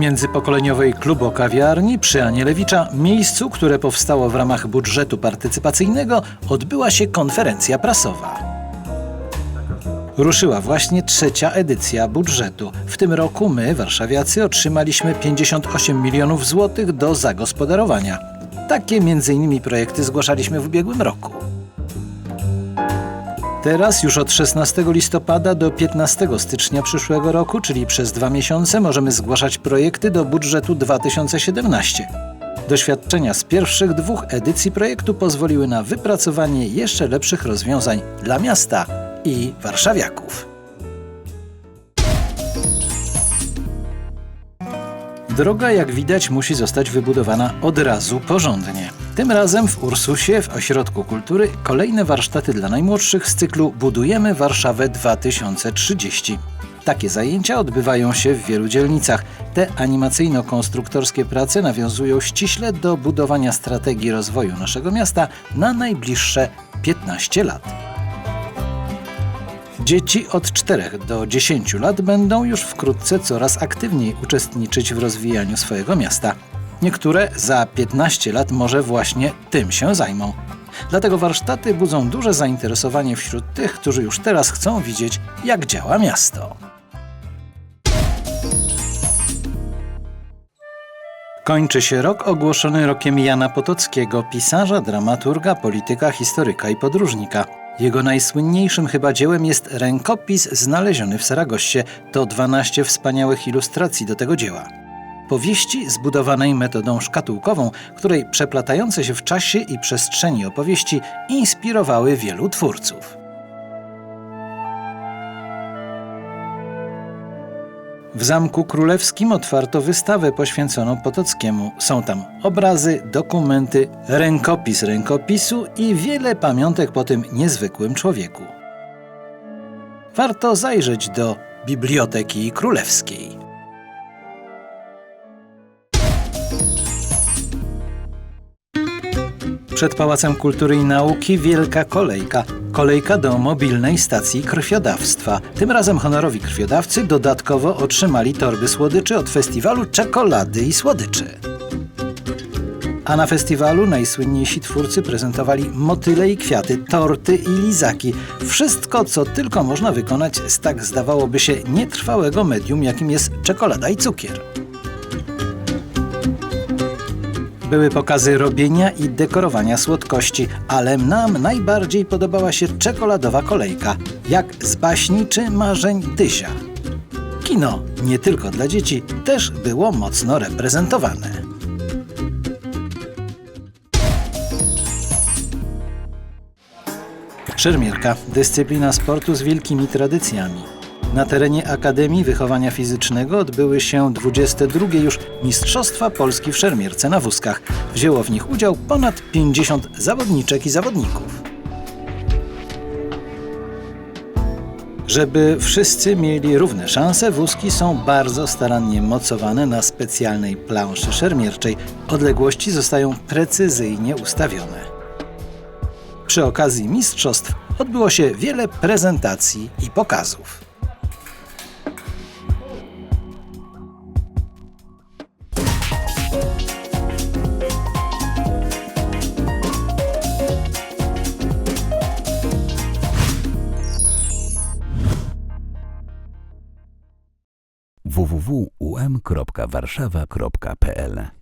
międzypokoleniowej klubo-kawiarni przy Anielewicza, miejscu, które powstało w ramach budżetu partycypacyjnego, odbyła się konferencja prasowa. Ruszyła właśnie trzecia edycja budżetu. W tym roku my, warszawiacy, otrzymaliśmy 58 milionów złotych do zagospodarowania. Takie m.in. projekty zgłaszaliśmy w ubiegłym roku. Teraz już od 16 listopada do 15 stycznia przyszłego roku, czyli przez dwa miesiące, możemy zgłaszać projekty do budżetu 2017. Doświadczenia z pierwszych dwóch edycji projektu pozwoliły na wypracowanie jeszcze lepszych rozwiązań dla miasta i warszawiaków. Droga, jak widać, musi zostać wybudowana od razu porządnie. Tym razem w Ursusie, w Ośrodku Kultury, kolejne warsztaty dla najmłodszych z cyklu Budujemy Warszawę 2030. Takie zajęcia odbywają się w wielu dzielnicach. Te animacyjno-konstruktorskie prace nawiązują ściśle do budowania strategii rozwoju naszego miasta na najbliższe 15 lat. Dzieci od 4 do 10 lat będą już wkrótce coraz aktywniej uczestniczyć w rozwijaniu swojego miasta. Niektóre za 15 lat może właśnie tym się zajmą. Dlatego warsztaty budzą duże zainteresowanie wśród tych, którzy już teraz chcą widzieć, jak działa miasto. Kończy się rok ogłoszony rokiem Jana Potockiego, pisarza, dramaturga, polityka, historyka i podróżnika. Jego najsłynniejszym chyba dziełem jest rękopis znaleziony w Saragossie. To 12 wspaniałych ilustracji do tego dzieła. Powieści zbudowanej metodą szkatułkową, której przeplatające się w czasie i przestrzeni opowieści inspirowały wielu twórców. W Zamku Królewskim otwarto wystawę poświęconą Potockiemu. Są tam obrazy, dokumenty, rękopis rękopisu i wiele pamiątek po tym niezwykłym człowieku. Warto zajrzeć do Biblioteki Królewskiej. Przed Pałacem Kultury i Nauki wielka kolejka. Kolejka do mobilnej stacji krwiodawstwa. Tym razem honorowi krwiodawcy dodatkowo otrzymali torby słodyczy od festiwalu czekolady i słodyczy. A na festiwalu najsłynniejsi twórcy prezentowali motyle i kwiaty, torty i lizaki. Wszystko, co tylko można wykonać z tak zdawałoby się nietrwałego medium, jakim jest czekolada i cukier. Były pokazy robienia i dekorowania słodkości, ale nam najbardziej podobała się czekoladowa kolejka, jak z baśni czy marzeń Dyzia. Kino, nie tylko dla dzieci, też było mocno reprezentowane. Szermierka, dyscyplina sportu z wielkimi tradycjami. Na terenie Akademii Wychowania Fizycznego odbyły się 22 już Mistrzostwa Polski w szermierce na wózkach. Wzięło w nich udział ponad 50 zawodniczek i zawodników. Żeby wszyscy mieli równe szanse, wózki są bardzo starannie mocowane na specjalnej planszy szermierczej. Odległości zostają precyzyjnie ustawione. Przy okazji mistrzostw odbyło się wiele prezentacji i pokazów. www.um.warszawa.pl